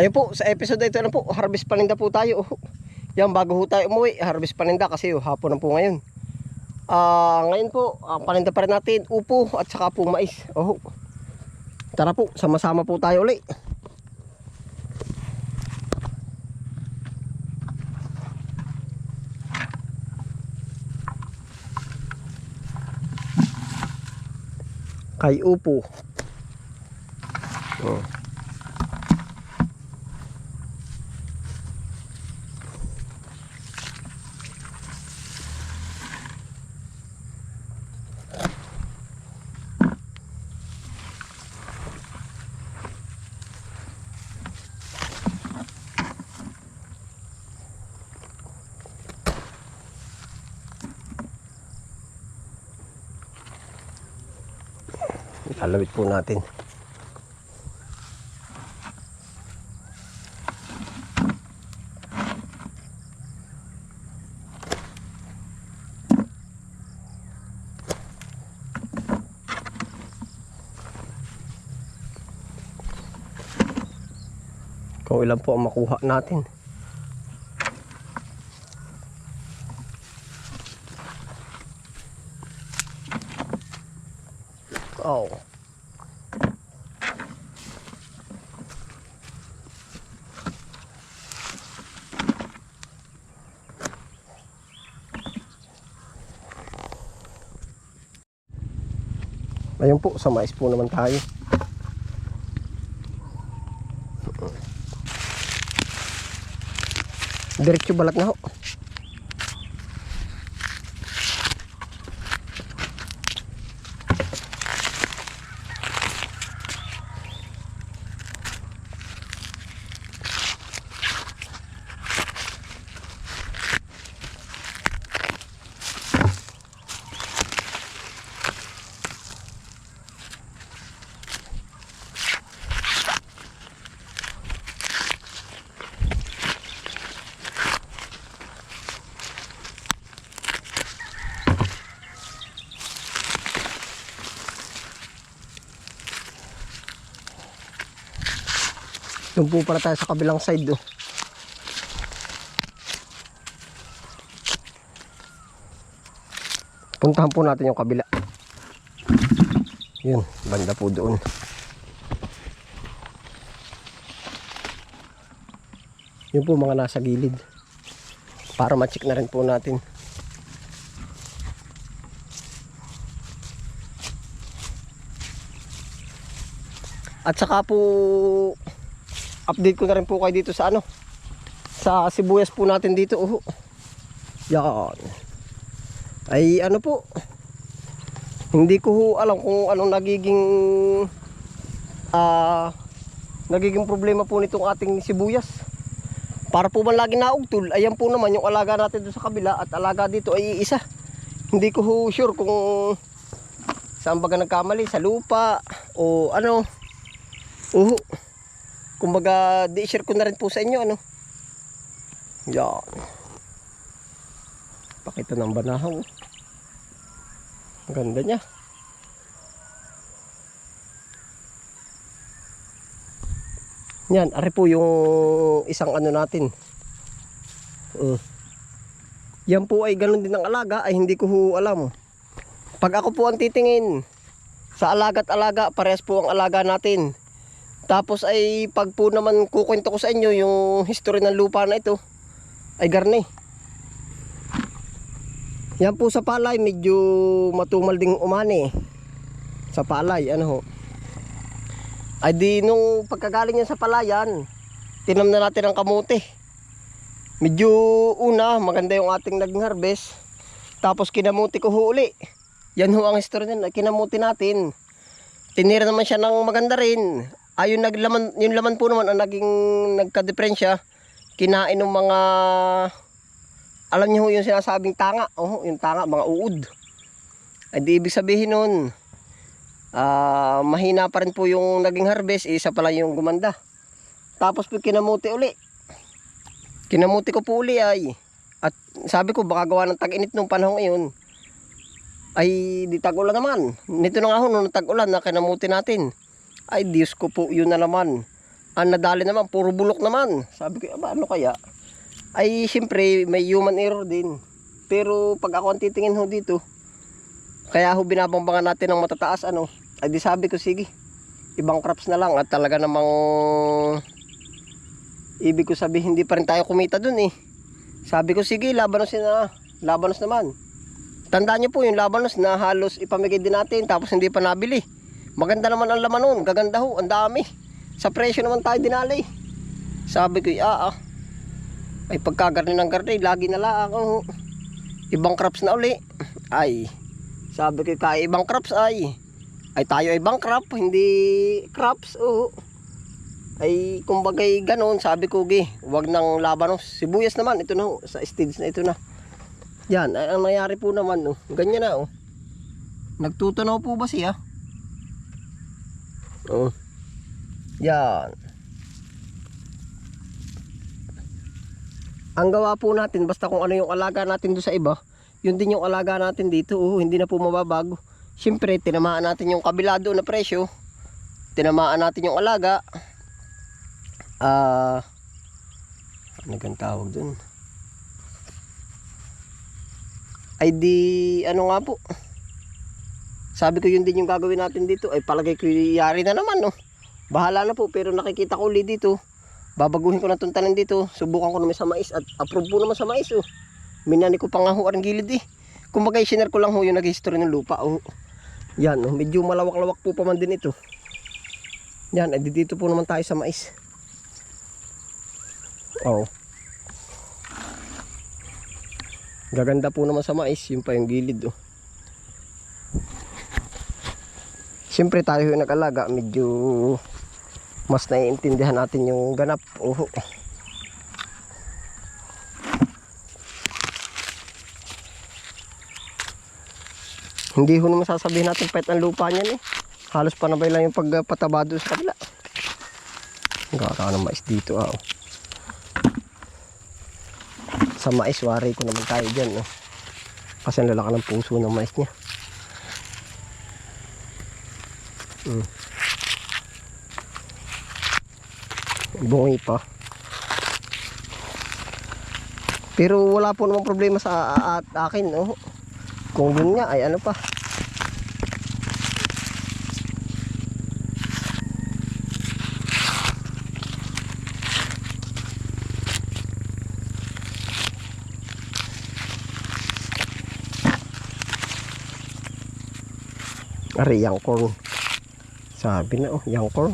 Ayun po, sa episode ito na po, harvest paninda po tayo. Oh. Yan, bago ho tayo umuwi, harvest paninda kasi oh, hapon na po ngayon. Ah, ngayon po, ah, paninda pa rin natin upo at saka po mais. Oh. Tara po, sama-sama po tayo uli. Kay upo. Oh. Ilalawit po natin. Kung ilan po ang makuha natin. Oh. Ayun po, sa mais po naman tayo. Diretso balat na ho. Doon pala tayo sa kabilang side do. Puntahan po natin yung kabila. Yun, banda po doon. Yun po mga nasa gilid. Para ma-check na rin po natin. At saka po update ko na rin po kayo dito sa ano sa sibuyas po natin dito oh. yan. Ay ano po? Hindi ko alam kung anong nagiging ah nagiging problema po nitong ating sibuyas. Para po man lagi naugtol ayan po naman yung alaga natin doon sa kabila at alaga dito ay isa hindi ko sure kung saan baga nagkamali sa lupa o ano. Uho kumbaga di-share ko na rin po sa inyo ano? Yan. Pakita ng banahaw. Ang ganda niya. Yan ari po yung isang ano natin. Uh. yan po ay ganun din ang alaga ay hindi ko alam. Pag ako po ang titingin sa alaga't alaga parehas po ang alaga natin tapos ay pag po naman kukwento ko sa inyo yung history ng lupa na ito ay garne. Yan po sa palay medyo matumal ding umani. Sa palay ano ho. Ay di nung pagkagaling yan sa palayan, tinam na natin ang kamote. Medyo una maganda yung ating naging harvest. Tapos kinamuti ko ho uli. Yan ho ang history niyan, kinamuti natin. Tinira naman siya ng maganda rin ayun naglaman yung laman po naman ang naging nagka-diferensya kinain ng mga alam niyo yung sinasabing tanga? Oh yung tanga mga uod. Ay di ibig sabihin nun ah mahina pa rin po yung naging harvest isa pala yung gumanda. Tapos po kinamuti uli. Kinamuti ko po uli ay. At sabi ko baka gawa ng tag-init nung panahon ngayon. Ay di tag-ulan naman. Nito na nga ho nung tag-ulan na kinamuti natin ay Diyos ko po yun na naman. Ang nadali naman, puro bulok naman. Sabi ko, aba, ano kaya? Ay, siyempre, may human error din. Pero pag ako ang titingin ho dito, kaya ho binabangbangan natin ng matataas, ano, ay di sabi ko, sige, ibang crops na lang. At talaga namang ibig ko sabihin hindi pa rin tayo kumita dun eh. Sabi ko sige labanos na labanos naman. Tandaan niyo po yung labanos na halos ipamigay din natin tapos hindi pa nabili maganda naman ang laman nun gaganda ho ang dami sa presyo naman tayo dinali sabi ko ah ah ay pagkagarni ng garni lagi na lang oh. ibang crops na uli ay sabi ko kaya ibang crops ay ay tayo ay bankrupt, hindi crops, oo. Ay, kumbagay ganoon, sabi ko, gi, wag nang labanos. Sibuyas naman, ito na, ho, sa stage na ito na. Yan, ay, ang nangyari po naman, oh, ganyan na, oh. Nagtutunaw po ba siya? Oh. Yan. Ang gawa po natin, basta kung ano yung alaga natin doon sa iba, yun din yung alaga natin dito, oh, hindi na po mababago. Siyempre, tinamaan natin yung kabila doon na presyo. Tinamaan natin yung alaga. Ah, ano gan tawag doon? Ay di, ano nga po. Sabi ko yun din yung gagawin natin dito. Ay palagay ko yari na naman, no. Bahala na po, pero nakikita ko ulit dito. Babaguhin ko na itong tanim dito. Subukan ko naman sa mais at approve po naman sa mais, oh. Minani ko pa nga ho ang gilid, eh. Kumbaga, sinare ko lang ho yung nag-history ng lupa, oh. Yan, oh, medyo malawak-lawak po pa man din ito. Yan, edi dito po naman tayo sa mais. Oh. Gaganda po naman sa mais, yun pa yung gilid oh. Siyempre tayo yung nag-alaga, medyo mas naiintindihan natin yung ganap. Oh. Hindi ho naman sasabihin natin pet ang lupa niyan eh. Halos panabay lang yung pagpataba doon sa kabila. Gaka ng mais dito ah. oh. Sa mais, wari ko naman tayo dyan. Oh. Kasi ang lalaki ng puso ng mais niya. Mm. Bungi pa. Pero wala po namang problema sa at akin. Oh. Kung yun nga ay ano pa. Ari, yang corn. Sabi na oh, yang corn.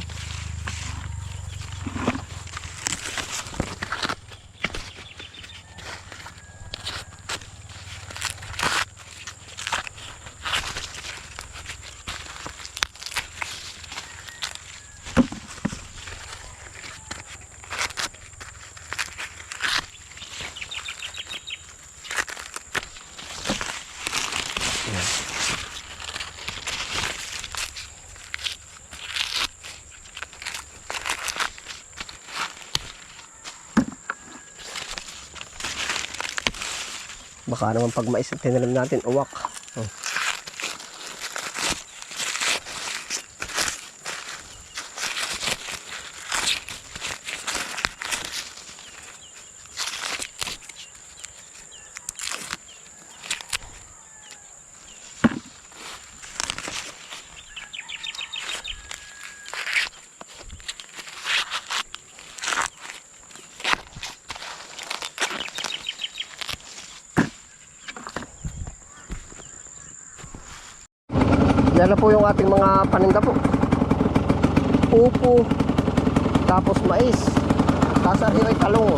Baka naman pag mais tinanim natin, uwak. Oh. Yan na po yung ating mga paninda po. Upo, tapos mais, tapos ariyo ay talong.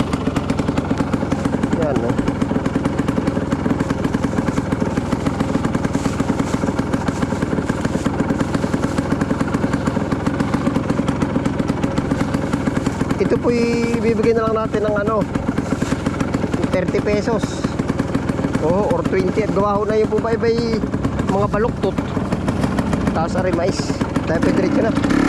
Yan, no? Ito po ibibigay na lang natin ng ano 30 pesos. Oo, or 20 at gawa ho na yung bubaybay mga baluktot. Taas na rin mais. Rin na.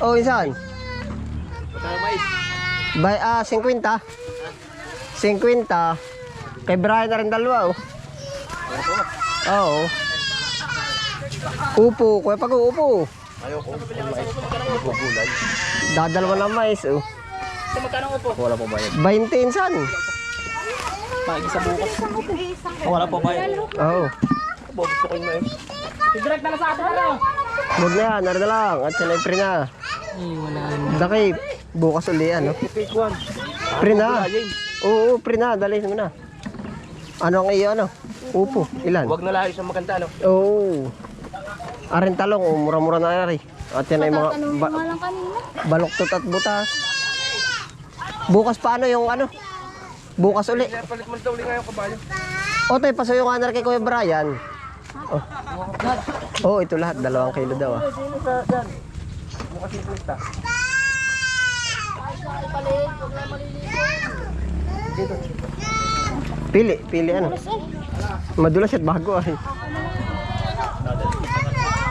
Oh, mais? Bay, ah, 50. 50. Kay Brian na rin dalawa, oh. Oo. Upo, kuya pag upo. Ayoko. Mais. Bubulay. Dadalawa na mais, oh. So magkano upo? Wala pa bayad. 20 insan. Pagi sa bukas. Wala pa bayad. Oo. Bobos ko yung mais. Direct na lang sa atin na lang. Huwag na yan, narada lang. At sila pre na. Daki, bukas uli ano. Fake one. Pre na. Oo, pre na. Dali mo na. Ano ang iyo, ano? Upo. Ilan? Huwag na layo sa maganda, no? Oo. Arin talong, oh, mura-mura na ari. At yan ay mga ba- baloktot at butas. Bukas paano yung ano? Bukas uli. Palit mo daw ulit nga yung kabayo. O tayo, paso yung anar kay Kuya Brian. Oh. oh, ito lahat. Dalawang kilo daw ah. Pili, pili ano? Madulas at bago ay.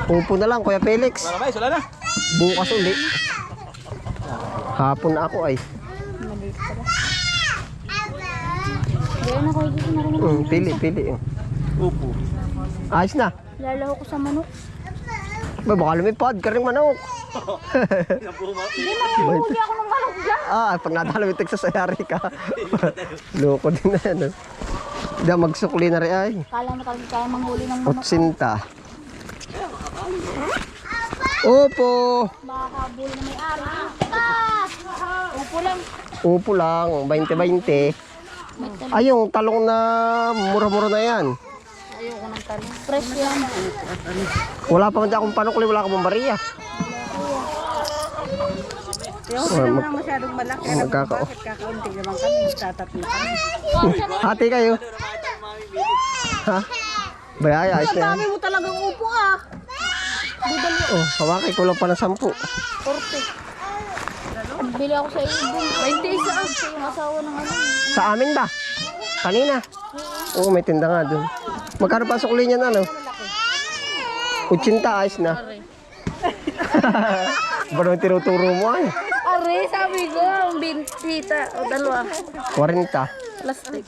Upo na lang, Kuya Felix. Bukas uli. Hapon na ako ay. Mm, pili, pili. Upo. Ayos na. Lalaho ko sa manok. Ba, baka lumipad ka rin manok. Hindi, manguhuli ako ng manok dyan. ah, pag nadala mo sa sayari ka. Loko din na yan. ah. Hindi, magsukli na rin ay. Kala mo talaga kaya manghuli ng manok. Utsinta. Opo. Makakabuli na may ari. Ah! Upo lang. Upo lang, 20-20. Ay, yung talong na mura-mura na yan. Ayoko ng talong. Fresh yan. Wala pa man akong panukli, wala ka pang bariya. Yung Oh, naman mag- ang masyadong malaki. magkakao. Bakit kakaunti naman kami? Tatatlo kami. Hati kayo. Ha? Bayaya, ayos na yan. Dami mo talagang upo ah. Oh, hawakay ko lang pa ng sampu. Korte. Bili ako sa ibon. 20 isa. Sa yung asawa ng ano. Sa amin ba? Kanina. Oo, may tinda nga dun. Magkano pa sukli niyan ano? Utsinta, ayos na. Parang tinuturo mo ay. Are, sabi ko, ang bintita. O dalawa. 40. Plastic.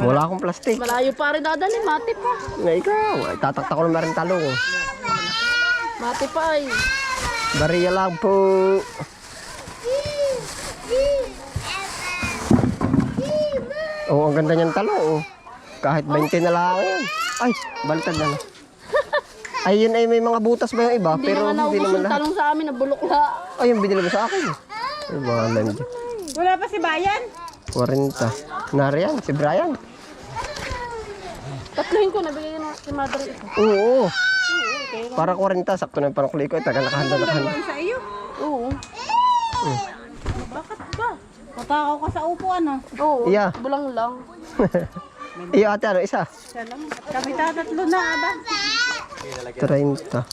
Wala akong plastic. Malayo pa rin dadali. Mati pa. Na ikaw, ay tatakta ko na meron talong. Mati pa ay. Bariya lang po. Oh, ang ganda niyang talong. Oh. Kahit 20 na lang yan. Ay, baliktad na. no. Ay, yun ay may mga butas ba yung iba? Hindi pero naman hindi naubos naman yung lahat. talong sa amin. Nabulok na. Ay, yung binili mo sa akin. Ay, bahala niyo. Wala pa si Bayan? 40. Nariyan, si Brian. Tatluhin ko. Nabigay na si Mother ito. Oo. Para 40, sakto na yung panukli ko. Taga nakahanda nakahanda. Yung sa iyo? Oo. Bakit ba? Matakaw ka sa upo ano? Oo. Iya. Bulang lang. Iyo ate, ano, isa? Kami tatatlo na aba. 30.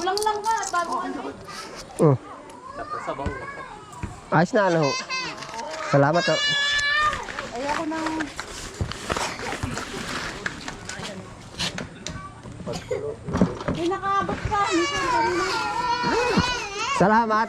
Bulang lang ka. Bago ano. Mm. Ayos na ano. Salamat ho. Ayoko nang... May nakaabot ka. Salamat.